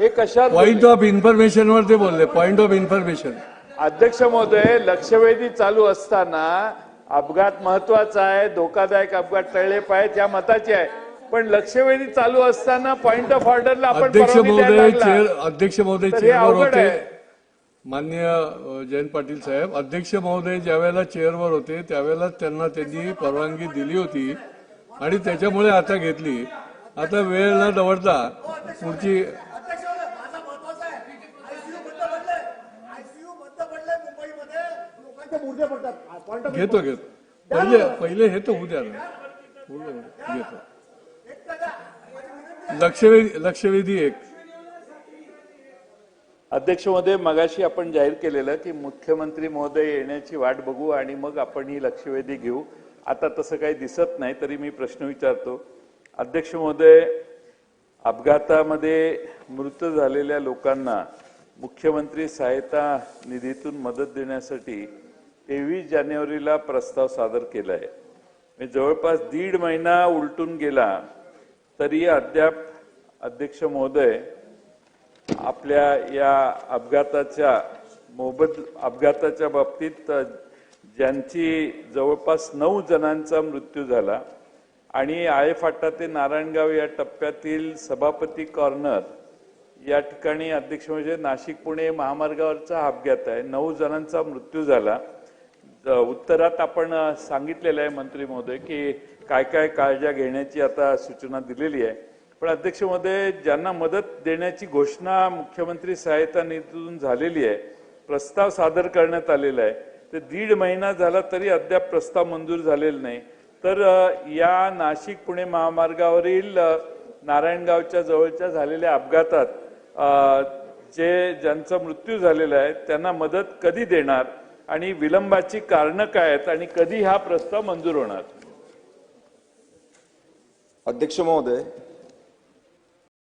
हे कशात point of information वर ते बोलले पॉइंट ऑफ इन्फॉर्मेशन अध्यक्ष महोदय लक्षवेधी चालू असताना अपघात महत्त्वाचा आहे धोकादायक अपघात टळले पाहिजे त्या मताची आहे. पण लक्षवेधी चालू असताना पॉइंट ऑफ ऑर्डरला आपण अध्यक्ष महोदय. चेअर अध्यक्ष महोदय चेअरवर होते. अ, जयंत पाटील साहेब अध्यक्ष महोदय ज्यावेळेला चेअरवर होते त्यावेळेला त्यांना त्यांनी परवानगी दिली होती आणि त्याच्यामुळे आता घेतली. आता वेळ न दवडता पुढची पडतात. पॉइंट ऑफ घेतो घेतो. पहिले पहिले हे तर होऊ द्या ना. पूर्ण घेतो. लक्षवेधी लक्षवेधी एक. अध्यक्ष महोदय मगाशी आपण जाहीर केलेलं की मुख्यमंत्री महोदय येण्याची वाट बघू आणि मग आपण ही लक्षवेधी घेऊ. आता तसं काही दिसत नाही तरी मी प्रश्न विचारतो. अध्यक्ष महोदय अपघातामध्ये मृत झालेल्या लोकांना मुख्यमंत्री सहायता निधीतून मदत देण्यासाठी तेवीस जानेवारीला प्रस्ताव सादर केला आहे मी जवळपास दीड महिना उलटून गेला तरी अद्याप अध्यक्ष महोदय आपल्या या अपघाताच्या मोबद अपघाताच्या बाबतीत ज्यांची जवळपास नऊ जणांचा मृत्यू झाला आणि आळेफाटा ते नारायणगाव या टप्प्यातील सभापती कॉर्नर या ठिकाणी अध्यक्ष म्हणजे नाशिक पुणे महामार्गावरचा अपघात आहे. नऊ जणांचा मृत्यू झाला. उत्तरात आपण सांगितलेलं आहे मंत्री महोदय की काय काय काळजी घेण्याची आता सूचना दिलेली आहे. पण अध्यक्ष महोदय ज्यांना मदत देण्याची घोषणा मुख्यमंत्री सहायता निधीतून झालेली आहे प्रस्ताव सादर करण्यात आलेला आहे ते दीड महिना झाला तरी अद्याप प्रस्ताव मंजूर झालेला नाही. तर या नाशिक पुणे महामार्गावरील नारायणगावच्या जवळच्या झालेल्या अपघातात जे ज्यांचा मृत्यू झालेला आहे त्यांना मदत कधी देणार? आणि विलंबाची कारणं काय आहेत आणि कधी हा प्रस्ताव मंजूर होणार? अध्यक्ष महोदय